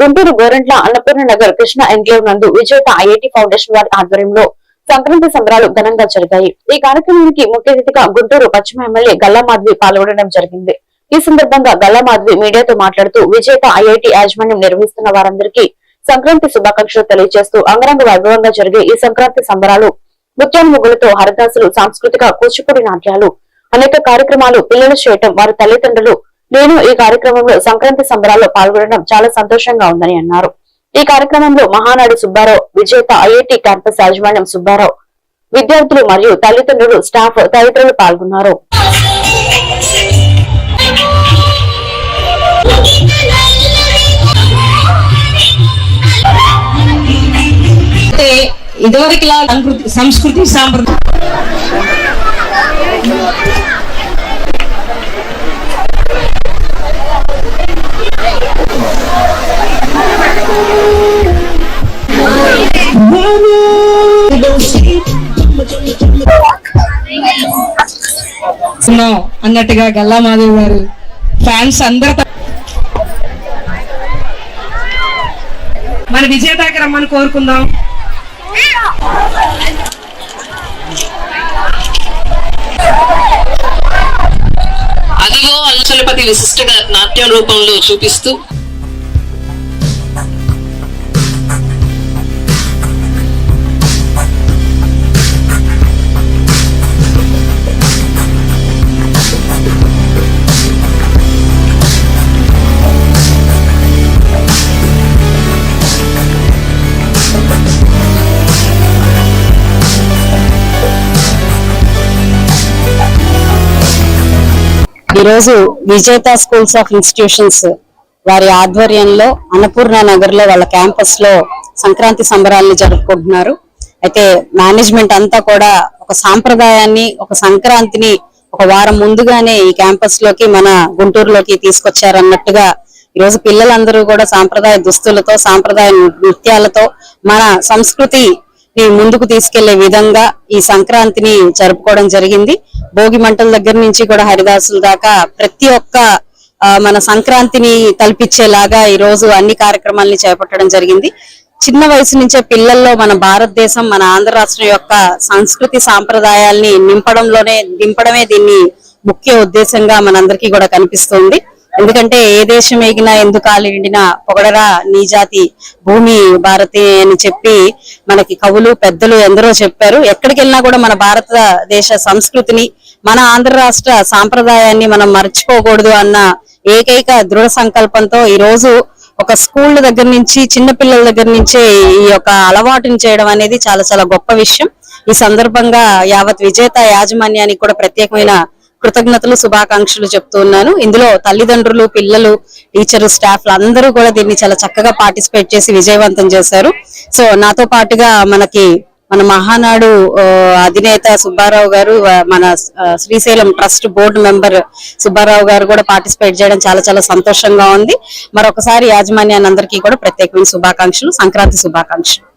Guntur Gorantla Annapurna Nagar Krishna enclave నందు Vijetha IIT foundation వారి ఆధ్వర్యంలో సంక్రాంతి సంబరాలు ఘనంగా జరిగాయి. ఈ కార్యక్రమానికి ముఖ్య అతిథిగా గుంటూరు పశ్చిమ ఎమ్మెల్యే గల్లామాధవి పాల్గొనడం జరిగింది. ఈ సందర్భంగా గల్లామాధవి మీడియాతో మాట్లాడుతూ విజేత ఐఐటి యాజమాన్యం నిర్వహిస్తున్న వారందరికీ సంక్రాంతి శుభాకాంక్షలు తెలియజేస్తూ అంగరంగ వైభవంగా జరిగే ఈ సంక్రాంతి సంబరాలు నృత్యాల ముగ్గులతో హరిదాసులు సాంస్కృతిక కూచిపూడి నాట్యాలు అనేక కార్యక్రమాలు పిల్లలు చేయటం వారి తల్లిదండ్రులు నేను ఈ కార్యక్రమంలో సంక్రాంతి సంబరాల్లో పాల్గొనడం చాలా సంతోషంగా ఉందని అన్నారు. ఈ కార్యక్రమంలో మహానాడు సుబ్బారావు విజేత ఐఐటి క్యాంపస్ యాజమాన్యం సుబ్బారావు విద్యార్థులు మరియు తల్లిదండ్రులు స్టాఫ్ తదితరులు పాల్గొన్నారు. ఇదివరకులా సంస్కృతి సాంప్రదాయం అన్నట్టుగా గల్లా మాధవ్ గారు ఫ్యాన్స్ అందరు మన విజేతాకి రమ్మని కోరుకుందాం. అదిగో అంశలపతి విశిష్టగా నాట్యం రూపంలో చూపిస్తూ ఈరోజు విజేత స్కూల్స్ ఆఫ్ ఇన్స్టిట్యూషన్స్ వారి ఆధ్వర్యంలో అన్నపూర్ణ నగర్లో వాళ్ళ క్యాంపస్లో సంక్రాంతి సంబరాల్ని జరుపుకుంటున్నారు. అయితే మేనేజ్మెంట్ అంతా కూడా ఒక సాంప్రదాయాన్ని ఒక సంక్రాంతిని ఒక వారం ముందుగానే ఈ క్యాంపస్లోకి మన గుంటూరులోకి తీసుకొచ్చారన్నట్టుగా ఈరోజు పిల్లలందరూ కూడా సాంప్రదాయ దుస్తులతో సాంప్రదాయ నృత్యాలతో మన సంస్కృతి ని ముందుకు తీసుకెళ్ళే విధంగా ఈ సంక్రాంతిని జరుపుకోవడం జరిగింది. భోగి మంటల దగ్గర నుంచి కూడా హరిదాసుల దాకా ప్రతి ఒక్క ఆ, మన సంక్రాంతిని తలపించేలాగా ఈ రోజు అన్ని కార్యక్రమాలని చేపట్టడం జరిగింది. చిన్న వయసు నుంచే పిల్లల్లో మన భారతదేశం మన ఆంధ్ర రాష్ట్రం యొక్క సంస్కృతి సాంప్రదాయాల్ని నింపడంలోనే నింపడమే దీన్ని ముఖ్య ఉద్దేశంగా మనందరికీ కూడా కనిపిస్తుంది. ఎందుకంటే ఏ దేశం ఎగినా ఎందుకు ఎండినా పొగడరా నీ జాతి భూమి భారతి అని చెప్పి మనకి కవులు పెద్దలు ఎందరో చెప్పారు. ఎక్కడికి వెళ్ళినా కూడా మన భారతదేశ సంస్కృతిని మన ఆంధ్ర రాష్ట్ర సాంప్రదాయాన్ని మనం మర్చిపోకూడదు అన్న ఏకైక దృఢ సంకల్పంతో ఈ రోజు ఒక స్కూల్ దగ్గర నుంచి చిన్న పిల్లల దగ్గర నుంచే ఈ యొక్క అలవాటుని చేయడం అనేది చాలా చాలా గొప్ప విషయం. ఈ సందర్భంగా యావత్ విజేత యాజమాన్యానికి కూడా ప్రత్యేకమైన కృతజ్ఞతలు శుభాకాంక్షలు చెప్తూ ఉన్నాను. ఇందులో తల్లిదండ్రులు పిల్లలు టీచర్ స్టాఫ్ అందరూ కూడా దీన్ని చాలా చక్కగా పార్టిసిపేట్ చేసి విజయవంతం చేశారు. సో నాతో పాటుగా మనకి మన మహానాడు అధినేత సుబ్బారావు గారు మన Srisailam trust board member Subbarao గారు కూడా పార్టిసిపేట్ చేయడం చాలా చాలా సంతోషంగా ఉంది. మరొకసారి యాజమాన్యాన్ని అందరికీ కూడా ప్రత్యేకమైన శుభాకాంక్షలు సంక్రాంతి శుభాకాంక్షలు.